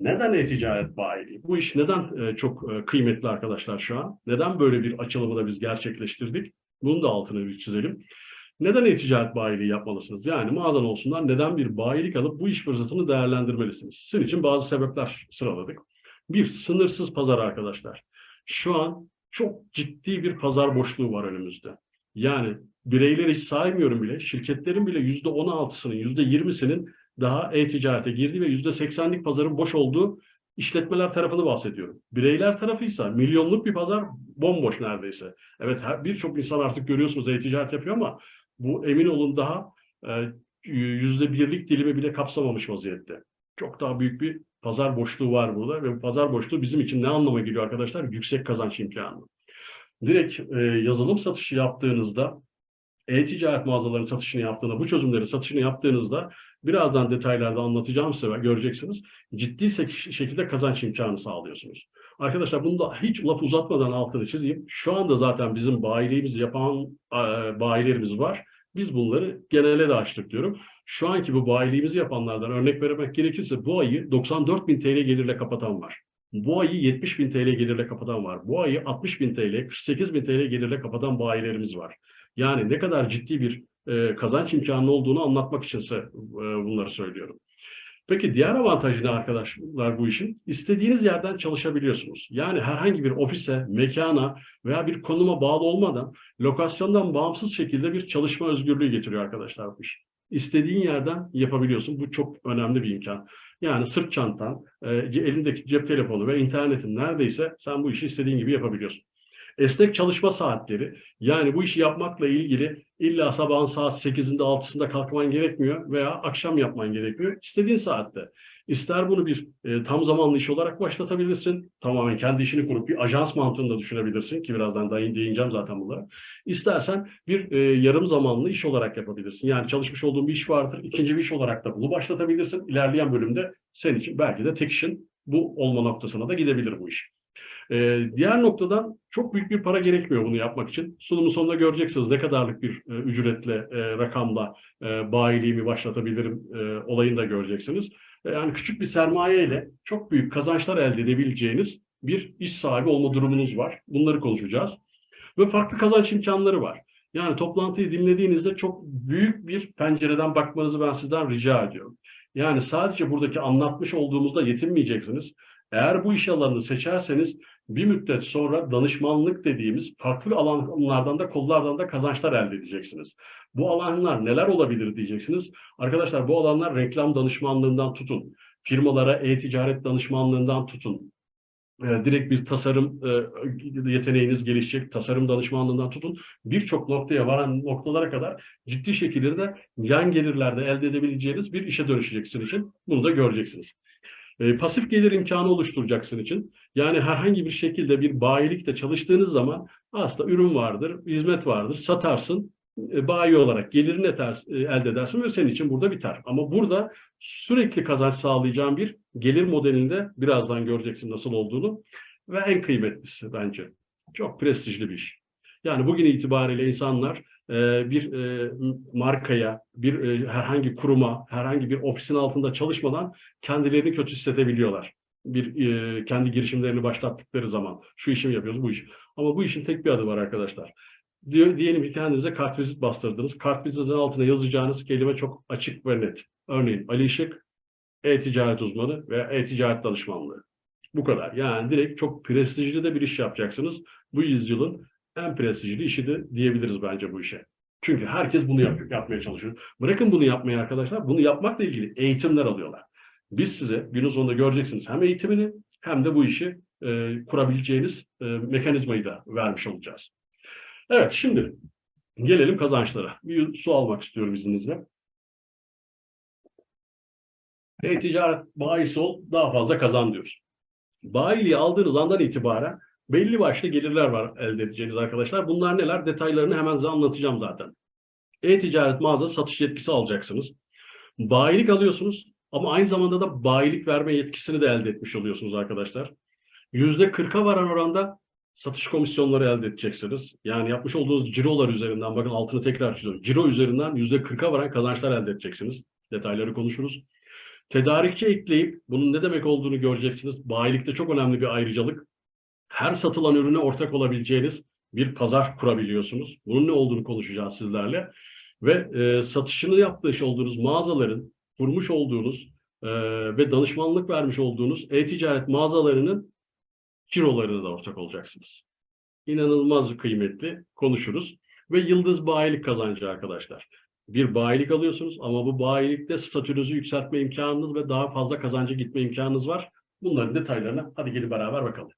Neden e-ticaret bayiliği? Bu iş neden e, çok e, kıymetli arkadaşlar şu an? Neden böyle bir açılımı da biz gerçekleştirdik? Bunun da altını bir çizelim. Neden e-ticaret bayiliği yapmalısınız? Yani mağazan olsunlar neden bir bayilik alıp bu iş fırsatını değerlendirmelisiniz? Sizin için bazı sebepler sıraladık. Bir, sınırsız pazar arkadaşlar. Şu an çok ciddi bir pazar boşluğu var önümüzde. Yani bireyleri hiç saymıyorum bile. Şirketlerin bile yüzde 16'sının, yüzde 20'sinin daha e-ticarete girdiği ve yüzde 80'lik pazarın boş olduğu işletmeler tarafını bahsediyorum. Bireyler tarafıysa milyonluk bir pazar bomboş neredeyse. Evet birçok insan artık görüyorsunuz e-ticaret yapıyor ama bu emin olun daha e, yüzde birlik dilimi bile kapsamamış vaziyette. Çok daha büyük bir pazar boşluğu var burada ve bu pazar boşluğu bizim için ne anlama geliyor arkadaşlar? Yüksek kazanç imkanı. Direkt e, yazılım satışı yaptığınızda e-ticaret mağazalarının satışını yaptığında, bu çözümleri satışını yaptığınızda birazdan detaylarda anlatacağım size göreceksiniz. Ciddi şekilde kazanç imkanı sağlıyorsunuz. Arkadaşlar bunu da hiç laf uzatmadan altını çizeyim. Şu anda zaten bizim bayiliğimizi yapan e, bayilerimiz var. Biz bunları genele de açtık diyorum. Şu anki bu bayiliğimizi yapanlardan örnek vermek gerekirse bu ayı 94 bin TL gelirle kapatan var. Bu ayı 70 bin TL gelirle kapatan var. Bu ayı 60 bin TL, 48 bin TL gelirle kapatan bayilerimiz var. Yani ne kadar ciddi bir e, kazanç imkanı olduğunu anlatmak için size e, bunları söylüyorum. Peki diğer avantajı ne arkadaşlar bu işin? İstediğiniz yerden çalışabiliyorsunuz. Yani herhangi bir ofise, mekana veya bir konuma bağlı olmadan lokasyondan bağımsız şekilde bir çalışma özgürlüğü getiriyor arkadaşlar bu iş. İstediğin yerden yapabiliyorsun. Bu çok önemli bir imkan. Yani sırt çantan, e, elindeki cep telefonu ve internetin neredeyse sen bu işi istediğin gibi yapabiliyorsun. Esnek çalışma saatleri yani bu işi yapmakla ilgili illa sabahın saat 8'inde 6'sında kalkman gerekmiyor veya akşam yapman gerekiyor. İstediğin saatte. İster bunu bir e, tam zamanlı iş olarak başlatabilirsin. Tamamen kendi işini kurup bir ajans mantığında düşünebilirsin ki birazdan daha değineceğim zaten bunlara. İstersen bir e, yarım zamanlı iş olarak yapabilirsin. Yani çalışmış olduğun bir iş vardır. ikinci bir iş olarak da bunu başlatabilirsin. İlerleyen bölümde senin için belki de tek işin bu olma noktasına da gidebilir bu iş. Ee, diğer noktadan çok büyük bir para gerekmiyor bunu yapmak için. Sunumun sonunda göreceksiniz ne kadarlık bir e, ücretle, e, rakamla e, bayiliğimi başlatabilirim e, olayını da göreceksiniz. E, yani küçük bir sermaye ile çok büyük kazançlar elde edebileceğiniz bir iş sahibi olma durumunuz var. Bunları konuşacağız. Ve farklı kazanç imkanları var. Yani toplantıyı dinlediğinizde çok büyük bir pencereden bakmanızı ben sizden rica ediyorum. Yani sadece buradaki anlatmış olduğumuzda yetinmeyeceksiniz. Eğer bu iş alanını seçerseniz bir müddet sonra danışmanlık dediğimiz farklı alanlardan da kollardan da kazançlar elde edeceksiniz. Bu alanlar neler olabilir diyeceksiniz. Arkadaşlar bu alanlar reklam danışmanlığından tutun. Firmalara e-ticaret danışmanlığından tutun. Ee, direkt bir tasarım e, yeteneğiniz gelişecek, tasarım danışmanlığından tutun. Birçok noktaya varan noktalara kadar ciddi şekilde de yan gelirlerde elde edebileceğiniz bir işe dönüşeceksin için. Bunu da göreceksiniz. E, pasif gelir imkanı oluşturacaksın için. Yani herhangi bir şekilde bir bayilikte çalıştığınız zaman aslında ürün vardır, hizmet vardır, satarsın, e, bayi olarak gelirini eter, e, elde edersin ve senin için burada biter. Ama burada sürekli kazanç sağlayacağın bir gelir modelinde birazdan göreceksin nasıl olduğunu ve en kıymetlisi bence. Çok prestijli bir iş. Yani bugün itibariyle insanlar bir e, markaya, bir e, herhangi kuruma, herhangi bir ofisin altında çalışmadan kendilerini kötü hissedebiliyorlar. Bir e, kendi girişimlerini başlattıkları zaman şu işimi yapıyoruz bu iş. Ama bu işin tek bir adı var arkadaşlar. Diyelim ki kendinize kartvizit bastırdınız. Kartvizitin altına yazacağınız kelime çok açık ve net. Örneğin Ali Işık, e-ticaret uzmanı veya e-ticaret danışmanlığı. Bu kadar. Yani direkt çok prestijli de bir iş yapacaksınız. Bu yüzyılın en prestijli işi de diyebiliriz bence bu işe. Çünkü herkes bunu yapıyor, yapmaya çalışıyor. Bırakın bunu yapmayı arkadaşlar. Bunu yapmakla ilgili eğitimler alıyorlar. Biz size günün sonunda göreceksiniz hem eğitimini hem de bu işi e, kurabileceğiniz e, mekanizmayı da vermiş olacağız. Evet şimdi gelelim kazançlara. Bir su almak istiyorum izninizle. E-ticaret bayisi ol daha fazla kazan diyoruz. Bayiliği aldığınız andan itibaren belli başlı gelirler var elde edeceğiniz arkadaşlar. Bunlar neler? Detaylarını hemen size anlatacağım zaten. E-ticaret mağazası satış yetkisi alacaksınız. Bayilik alıyorsunuz ama aynı zamanda da bayilik verme yetkisini de elde etmiş oluyorsunuz arkadaşlar. Yüzde kırka varan oranda satış komisyonları elde edeceksiniz. Yani yapmış olduğunuz cirolar üzerinden, bakın altını tekrar çiziyorum. Ciro üzerinden yüzde kırka varan kazançlar elde edeceksiniz. Detayları konuşuruz. Tedarikçi ekleyip bunun ne demek olduğunu göreceksiniz. Bayilikte çok önemli bir ayrıcalık. Her satılan ürüne ortak olabileceğiniz bir pazar kurabiliyorsunuz. Bunun ne olduğunu konuşacağız sizlerle. Ve e, satışını yapmış olduğunuz mağazaların kurmuş olduğunuz e, ve danışmanlık vermiş olduğunuz e-ticaret mağazalarının cirolarına da ortak olacaksınız. İnanılmaz kıymetli konuşuruz. Ve yıldız bayilik kazancı arkadaşlar. Bir bayilik alıyorsunuz ama bu bayilikte statünüzü yükseltme imkanınız ve daha fazla kazanca gitme imkanınız var. Bunların detaylarına hadi gelin beraber bakalım.